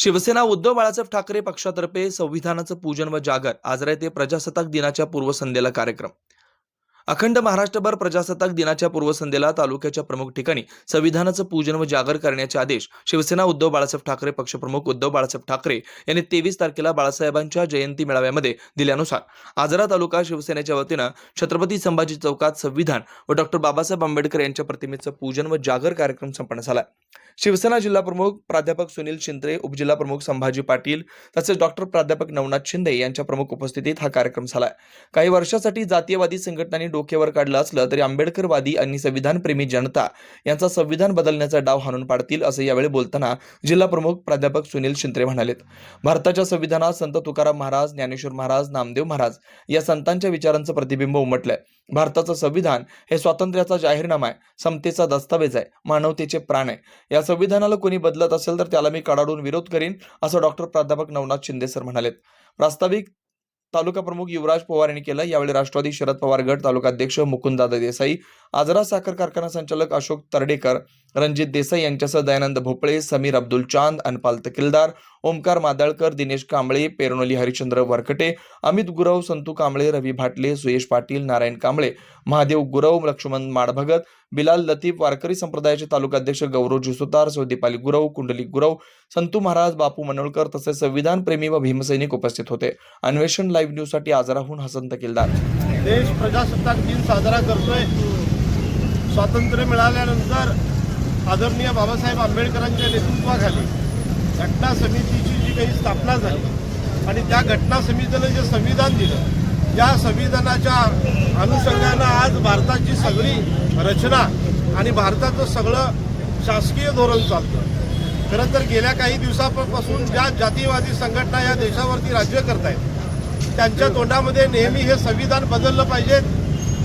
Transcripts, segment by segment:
शिवसेना उद्धव बाळासाहेब ठाकरे पक्षातर्फे संविधानाचं पूजन व जागर. आज येथे प्रजासत्ताक दिनाच्या पूर्वसंध्येला कार्यक्रम. अखंड महाराष्ट्रभर प्रजासत्ताक दिनाच्या पूर्वसंध्येला तालुक्याच्या प्रमुख ठिकाणी संविधानाचं पूजन व जागर करण्याचे आदेश शिवसेना उद्धव बाळासाहेब ठाकरे पक्षप्रमुख उद्धव बाळासाहेब ठाकरे यांनी तेवीस तारखेला बाळासाहेबांच्या जयंती मेळाव्यामध्ये दिल्यानुसार आजरा तालुका शिवसेनेच्या वतीनं छत्रपती संभाजी चौकात संविधान व डॉक्टर बाबासाहेब आंबेडकर यांच्या प्रतिमेचं पूजन व जागर कार्यक्रम संपन्न झाला. शिवसेना जिल्हा प्रमुख प्राध्यापक सुनील शिंत्रे उपजिल्हा प्रमुख संभाजी पाटील तसेच डॉक्टर प्राध्यापक नवनाथ शिंदे यांच्या प्रमुख उपस्थितीत हा कार्यक्रम झाला काही वर्षासाठी जातीयवादी संघटनांनी डोक्यावर काढलं असलं तरी आंबेडकरवादी आणि संविधानप्रेमी जनता यांचा संविधान बदलण्याचा डाव हाणून पाडतील असं यावेळी बोलताना जिल्हा प्रमुख प्राध्यापक सुनील शिंत्रे म्हणाले भारताच्या संविधानात संत तुकाराम महाराज ज्ञानेश्वर महाराज नामदेव महाराज या संतांच्या विचारांचं प्रतिबिंब उमटलंय. भारताचं संविधान हे स्वातंत्र्याचा जाहीरनामा आहे समतेचा दस्तावेज आहे मानवतेचे प्राण आहे. या संविधानाला कोणी बदलत असेल तर त्याला मी कडाडून विरोध करीन असं डॉक्टर प्राध्यापक नवनाथ शिंदे सर म्हणाले प्रास्ताविक तालुका प्रमुख युवराज पवार यांनी केलं. यावेळी राष्ट्रवादी शरद पवार गट तालुका अध्यक्ष मुकुंददादा देसाई आजरा साखर कारखाना संचालक अशोक तरडेकर रणजित देसाई यांच्यासह दयानंद भोपळे समीर अब्दुल चांद अनपाल तकिलदार ओमकार मादळकर दिनेश कांबळे पेरनोली हरिश्चंद्र वरकटे अमित गुरव संतू कांबळे रवी भाटले सुयेश पाटील नारायण कांबळे महादेव गुरव लक्ष्मण माडभगत बिलाल लतीफ वारकरी संप्रदायाचे तालुका अध्यक्ष गौरव जुसुतार सौदीपाली गुरव कुंडली गुरव संतू महाराज बापू मनोळकर तसेच संविधान प्रेमी व भीमसैनिक उपस्थित होते. अन्वेषण लाईव्ह न्यूजसाठी आजाराहून हसन तकिलदार देश प्रजासत्ताक दिन साजरा करतोय. स्वातंत्र्य मिळाल्यानंतर आदरणीय बाबासाहेब आंबेडकरांच्या नेतृत्वाखाली घटना समितीची जी काही स्थापना झाली आणि त्या घटना समितीनं जे संविधान दिलं त्या संविधानाच्या अनुषंगानं आज भारताची सगळी रचना आणि भारताचं सगळं शासकीय धोरण चालतं. खरं तर गेल्या काही दिवसापासून ज्या जातीवादी संघटना या देशावरती राज्य करत आहेत त्यांच्या तोंडामध्ये नेहमी हे संविधान बदललं पाहिजे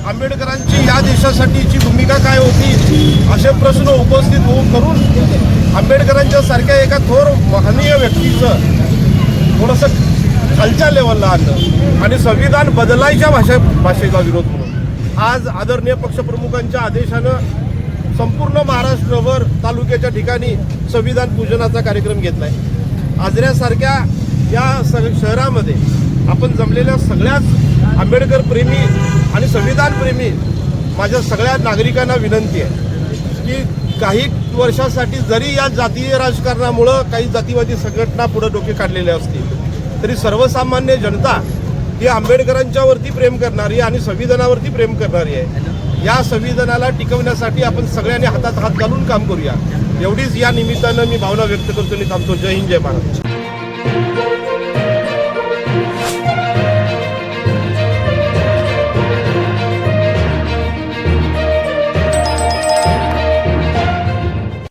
आंबेडकरांची या देशासाठीची भूमिका काय होती? असे प्रश्न उपस्थित होऊन करून आंबेडकरांच्या सारख्या एका थोर महनीय व्यक्तीचं थोडंसं खालच्या लेवलला आणलं आणि संविधान बदलायच्या भाषा भाषेचा विरोध म्हणून आज आदरणीय पक्षप्रमुखांच्या आदेशानं संपूर्ण महाराष्ट्रभर तालुक्याच्या ठिकाणी संविधान पूजनाचा कार्यक्रम घेतला आहे आजऱ्यासारख्या या स शहरामध्ये आपण जमलेल्या सगळ्याच आंबेडकर प्रेमी आणि संविधान प्रेमी माझ्या सगळ्या नागरिकांना विनंती आहे की काही वर्षासाठी जरी या जातीय राजकारणामुळं काही जातीवादी संघटना पुढे डोके काढलेले असतील तरी सर्वसामान्य जनता ही आंबेडकरांच्यावरती प्रेम करणारी आणि संविधानावरती प्रेम करणारी आहे. या संविधानाला टिकवण्यासाठी आपण सगळ्यांनी हातात हात घालून काम करूया. एवढीच या निमित्तानं मी भावना व्यक्त करतो आणि थांबतो. जय हिंद जय महाराज